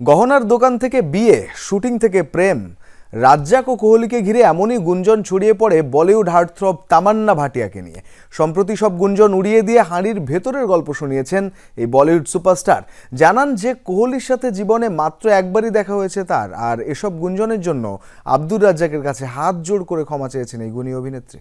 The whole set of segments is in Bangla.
গহনার দোকান থেকে বিয়ে, শুটিং থেকে প্রেম, রাজ্জাক ও কোহলিকে ঘিরে এমনই গুঞ্জন ছড়িয়ে পড়ে বলিউড হার্টথ্রব তামান্না ভাটিয়াকে নিয়ে। সম্প্রতি সব গুঞ্জন উড়িয়ে দিয়ে হাঁড়ির ভেতরের গল্প শুনিয়েছেন এই বলিউড সুপারস্টার। জানান যে কোহলির সাথে জীবনে মাত্র একবারই দেখা হয়েছে তার, আর এসব গুঞ্জনের জন্য আব্দুর রাজ্জাকের কাছে হাত জোড় করে ক্ষমা চেয়েছেন এই গুণী অভিনেত্রী।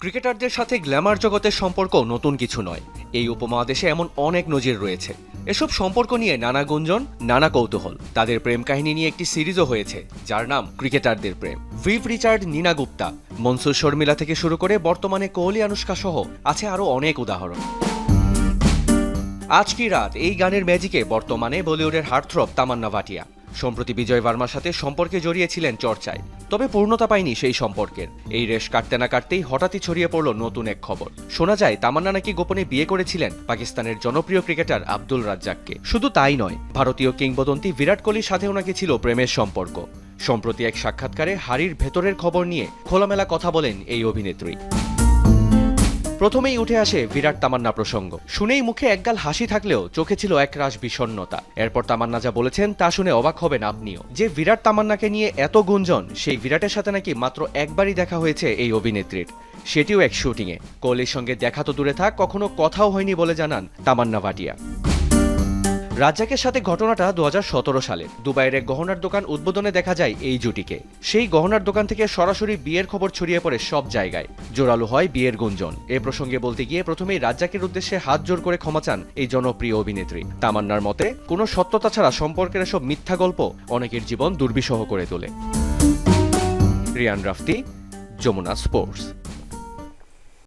ক্রিকেটারদের সাথে গ্ল্যামার জগতের সম্পর্ক নতুন কিছু নয়। এই উপমহাদেশে এমন অনেক নজির রয়েছে। এসব সম্পর্ক নিয়ে নানা গুঞ্জন, নানা কৌতূহল। তাদের প্রেম কাহিনী নিয়ে একটি সিরিজও হয়েছে, যার নাম ক্রিকেটারদের প্রেম। ভিভ রিচার্ড নীনা গুপ্তা, মনসুর শর্মিলা থেকে শুরু করে বর্তমানে কোহলি, আনুষ্কা সহ আছে আরও অনেক উদাহরণ। আজ কি রাত? এই গানের ম্যাজিকে বর্তমানে বলিউডের হার্টথ্রব তামান্না ভাটিয়া। সম্প্রতি বিজয় ভার্মার সাথে সম্পর্কে জড়িয়েছিলেন চর্চায়। তবে পূর্ণতা পায়নি সেই সম্পর্কের। এই রেশ কাটতে না কাটতেই হঠাৎই ছড়িয়ে পড়ল নতুন এক খবর। শোনা যায়, তামান্না নাকি গোপনে বিয়ে করেছিলেন পাকিস্তানের জনপ্রিয় ক্রিকেটার আব্দুল রাজ্জাককে। শুধু তাই নয়, ভারতীয় কিংবদন্তি বিরাট কোহলির সাথেও নাকি ছিল প্রেমের সম্পর্ক। সম্প্রতি এক সাক্ষাৎকারে হারির ভেতরের খবর নিয়ে খোলামেলা কথা বলেন এই অভিনেত্রী। প্রথমেই উঠে আসে বিরাট তামান্না প্রসঙ্গ। শুনেই মুখে একগাল হাসি থাকলেও চোখে ছিল একরাশ বিষণ্নতা এরপর তামান্না যা বলেছেন তা শুনে অবাক হবেন আপনিও। যে বিরাট তামান্নাকে নিয়ে এত গুঞ্জন, সেই বিরাটের সাথে নাকি মাত্র একবারই দেখা হয়েছে এই অভিনেত্রীর। সেটিও এক শুটিংয়ে। কোহলির সঙ্গে দেখা তো দূরে থাক, কখনো কথাও হয়নি বলে জানান তামান্না ভাটিয়া। রাজ্জাকের সাথে ঘটনাটা দু সালের দুবাইয়ের এক গহনার দোকান উদ্বোধনে দেখা যায় এই জুটিকে। সেই গহনার দোকান থেকে সরাসরি বিয়ের খবর ছড়িয়ে পড়ে সব জায়গায়। জোরালো হয় বিয়ের গুঞ্জন। এ প্রসঙ্গে বলতে গিয়ে প্রথমেই রাজ্জাকের উদ্দেশ্যে হাত জোর করে ক্ষমা চান এই জনপ্রিয় অভিনেত্রী। তামান্নার মতে, কোনো সত্যতা ছাড়া সম্পর্কের এসব মিথ্যা গল্প অনেকের জীবন দুর্বিষহ করে তোলে। রিয়ান রাফতি, যমুনা স্পোর্টস।